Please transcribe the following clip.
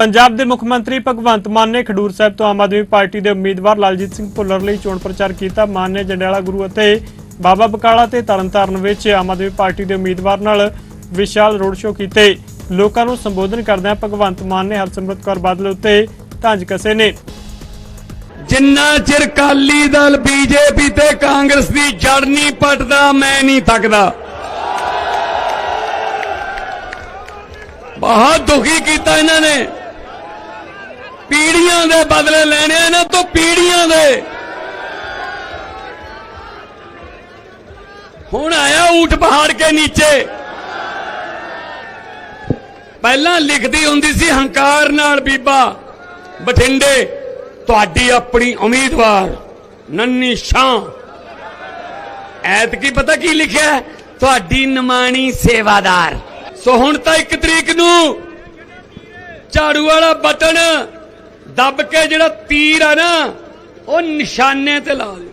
ਪੰਜਾਬ ਦੇ ਮੁੱਖ ਮੰਤਰੀ ਭਗਵੰਤ ਮਾਨ ਨੇ ਖਡੂਰ ਸਾਹਿਬ ਤੋਂ ਆਮ ਆਦਮੀ ਪਾਰਟੀ ਦੇ ਉਮੀਦਵਾਰ ਲਾਲਜੀਤ ਸਿੰਘ ਭੁੱਲਰ ਲਈ ਚੋਣ ਪ੍ਰਚਾਰ ਕੀਤਾ। ਮਾਨ ਨੇ ਜੰਡਿਆਲਾ ਗੁਰੂ ਅਤੇ ਬਾਬਾ ਬਕਾਲਾ ਤੇ ਤਰਨਤਾਰਨ ਵਿੱਚ ਆਮ ਆਦਮੀ ਪਾਰਟੀ ਦੇ ਉਮੀਦਵਾਰ ਨਾਲ ਵਿਸ਼ਾਲ ਰੋਡ ਸ਼ੋਅ ਕੀਤੇ। ਲੋਕਾਂ ਨੂੰ ਸੰਬੋਧਨ ਕਰਦਿਆਂ ਭਗਵੰਤ ਮਾਨ ਨੇ ਹਰਸਿਮਰਤ ਕੌਰ ਬਾਦਲ ਉੱਤੇ ਢੰਜ ਕਸੇ ਨੇ। ਜਿੰਨਾ ਚਿਰ ਕਾਲੀ ਦਲ ਬੀਜੇਪੀ ਤੇ ਕਾਂਗਰਸ ਦੀ ਜੜ ਨਹੀਂ ਪਟਦਾ, ਮੈਂ ਨਹੀਂ ਥੱਕਦਾ। ਬਹੁਤ ਦੁਖੀ ਕੀਤਾ ਇਹਨਾਂ ਨੇ। ਪੀੜੀਆਂ ਦੇ ਬਦਲੇ ਲੈਣੇ ਇਹਨਾਂ ਤੋਂ ਪੀੜੀਆਂ ਦੇ। ਹੁਣ ਆਇਆ ਊਠ ਪਹਾੜ ਕੇ ਨੀਚੇ। ਪਹਿਲਾਂ ਲਿਖਦੀ ਹੁੰਦੀ ਸੀ ਹੰਕਾਰ ਨਾਲ ਬੀਬਾ, ਬਠਿੰਡੇ, ਤੁਹਾਡੀ ਆਪਣੀ ਉਮੀਦਵਾਰ, ਨੰਨੀ ਸ਼ਾਂ ਐਤ ਕੀ ਪਤਾ ਕੀ ਲਿਖਿਆ ਤੁਹਾਡੀ ਨਮਾਣੀ ਸੇਵਾਦਾਰ। ਸੋ ਹੁਣ ਤਾਂ ਇੱਕ ਤਰੀਕ ਨੂੰ ਝਾੜੂ ਵਾਲਾ ਬਟਨ ਦੱਬ ਕੇ ਜਿਹੜਾ ਤੀਰ ਆ ਨਾ ਉਹ ਨਿਸ਼ਾਨੇ ਤੇ ਲਾ ਦਿਓ।